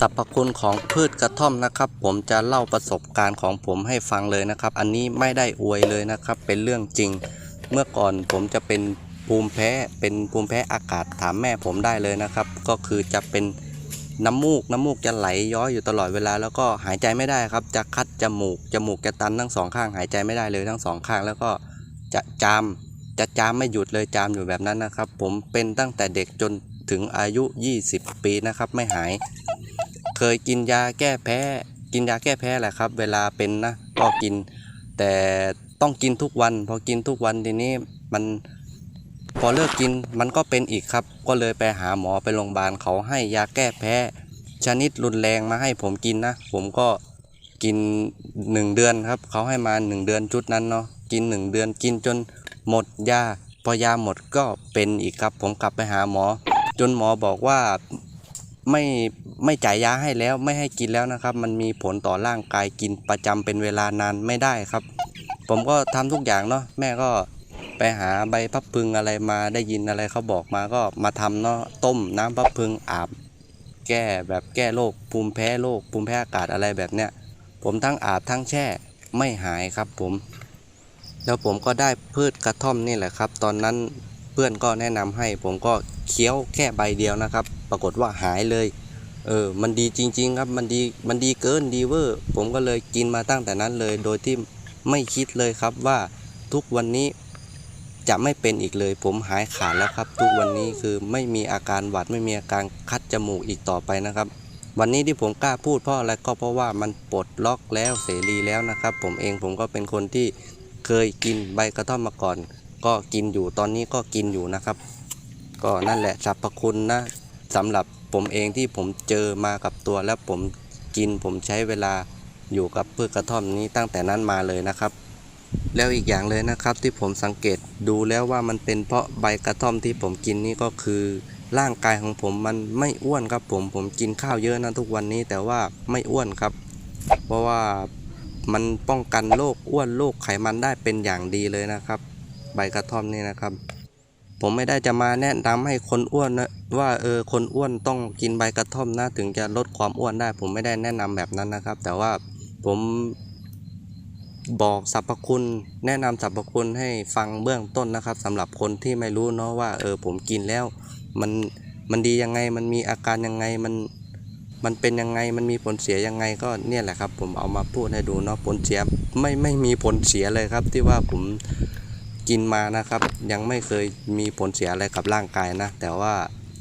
สรรพคุณของพืชกระท่อมนะครับ ผมจะเล่าประสบการณ์ของผมให้ฟังเลยนะครับ อันนี้ไม่ได้อวยเลยนะครับ เป็นเรื่องจริง เมื่อก่อนผมจะเป็นภูมิแพ้เป็นภูมิแพ้อากาศถามแม่ผมได้เลยนะครับ ก็คือจะเป็นน้ำมูกน้ำมูกจะไหลย้อยอยู่ตลอดเวลา แล้วก็หายใจไม่ได้ครับ จะคัดจมูกจมูกจะตันทั้งสองข้าง หายใจไม่ได้เลยทั้งสองข้าง แล้วก็จะจามจะจามไม่หยุดเลยจามอยู่แบบนั้นนะครับ ผมเป็นตั้งแต่เด็กจนถึงอายุ 20 ปีนะครับ ไม่หาย เคยกินยาแก้แพ้ กินยาแก้แพ้แหละครับ เวลาเป็นนะก็กิน แต่ต้องกินทุกวัน พอกินทุกวันทีนี้มันพอเลิกกินมันก็เป็นอีกครับ ก็เลยไปหาหมอไปโรงพยาบาลเขาให้ยาแก้แพ้ ชนิดรุนแรงมาให้ผมกินนะ ผมก็กินหนึ่งเดือนครับ เขาให้มาหนึ่งเดือนชุดนั้นเนาะกินหนึ่งเดือนกินจนหมดยาพอยาหมดก็เป็นอีกครับ ผมกลับไปหาหมอ จนหมอบอกว่าไม่ ไม่จ่ายยาให้แล้วไม่ให้กินแล้วนะครับ มันมีผลต่อร่างกายกินประจำเป็นเวลานานไม่ได้ครับ ผมก็ทำทุกอย่างเนาะแม่ก็ไปหาใบพับพึงอะไรมาได้ยินอะไรเขาบอกมาก็มาทำเนาะต้มน้ำพับพึงอาบ แก้แบบแก้โรคภูมิแพ้โรคภูมิแพ้อากาศอะไรแบบเนี้ยผมทั้งอาบทั้งแช่ไม่หายครับผม แล้วผมก็ได้พืชกระท่อมนี่แหละครับ ตอนนั้นเพื่อนก็แนะนำให้ผมก็เคี้ยวแค่ใบเดียวนะครับ ปรากฏว่าหายเลย เออ มันดีจริง ๆ ครับ มันดี มันดีเกินดีเวอร์ ผมก็เลยกินมาตั้งแต่นั้นเลย โดยที่ไม่คิดเลยครับว่าทุกวันนี้จะไม่เป็นอีกเลย ผมหายขาดแล้วครับ ทุกวันนี้คือไม่มีอาการหวัดไม่มีอาการคัดจมูกอีกต่อไปนะครับ วันนี้ที่ผมกล้าพูดเพราะอะไรก็เพราะว่ามันปลดล็อกแล้วเสรีแล้วนะครับ ผมเองผมก็เป็นคนที่เคยกินใบกระท่อมมาก่อน ก็กินอยู่ตอนนี้ก็กินอยู่นะครับ ก็นั่นแหละสรรพคุณนะสำหรับ ผมเองที่ผมเจอมากับตัวแล้วผมกินผมใช้เวลาอยู่กับพืชกระท่อมนี้ตั้งแต่นั้นมาเลยนะครับ แล้วอีกอย่างเลยนะครับที่ผมสังเกตดูแล้วว่ามันเป็นเพราะใบกระท่อมที่ผมกินนี่ก็คือ ร่างกายของผมมันไม่อ้วนครับผมผมกินข้าวเยอะนะทุกวันนี้แต่ว่าไม่อ้วนครับ เพราะว่ามันป้องกันโรคอ้วนโรคไขมันได้เป็นอย่างดีเลยนะครับ ใบกระท่อมนี่นะครับ ผมไม่ได้จะมาแนะนำให้คนอ้วนนะว่าเออคนอ้วนต้องกินใบกระท่อมนะถึงจะลดความอ้วนได้ ผมไม่ได้แนะนำแบบนั้นนะครับ แต่ว่าผมบอกสรรพคุณ แนะนำสรรพคุณให้ฟังเบื้องต้นนะครับสำหรับคนที่ไม่รู้เนาะว่าเออผมกินแล้วมันมันดียังไงมันมีอาการยังไงมันมันเป็นยังไงมันมีผลเสียยังไงก็เนี่ยแหละครับ ผมเอามาพูดให้ดูเนาะผลเสียไม่ไม่มีผลเสียเลยครับที่ว่าผม กินมานะครับ ยังไม่เคยมีผลเสียอะไรกับร่างกายนะ แต่ว่า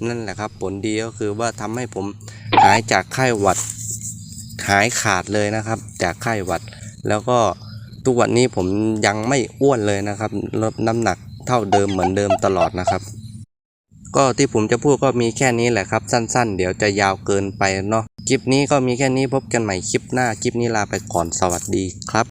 นั่นแหละครับ ผลดีก็คือว่าทำให้ผมหายจากไข้หวัดหายขาดเลยนะครับ จากไข้หวัด แล้วก็ทุกวันนี้ผมยังไม่อ้วนเลยนะครับลดน้ำหนักเท่าเดิมเหมือนเดิมตลอดนะครับ ก็ที่ผมจะพูดก็มีแค่นี้แหละครับ สั้นๆ เดี๋ยวจะยาวเกินไปเนาะคลิปนี้ก็มีแค่นี้พบกันใหม่คลิปหน้าคลิปนี้ลาไปก่อนสวัสดีครับ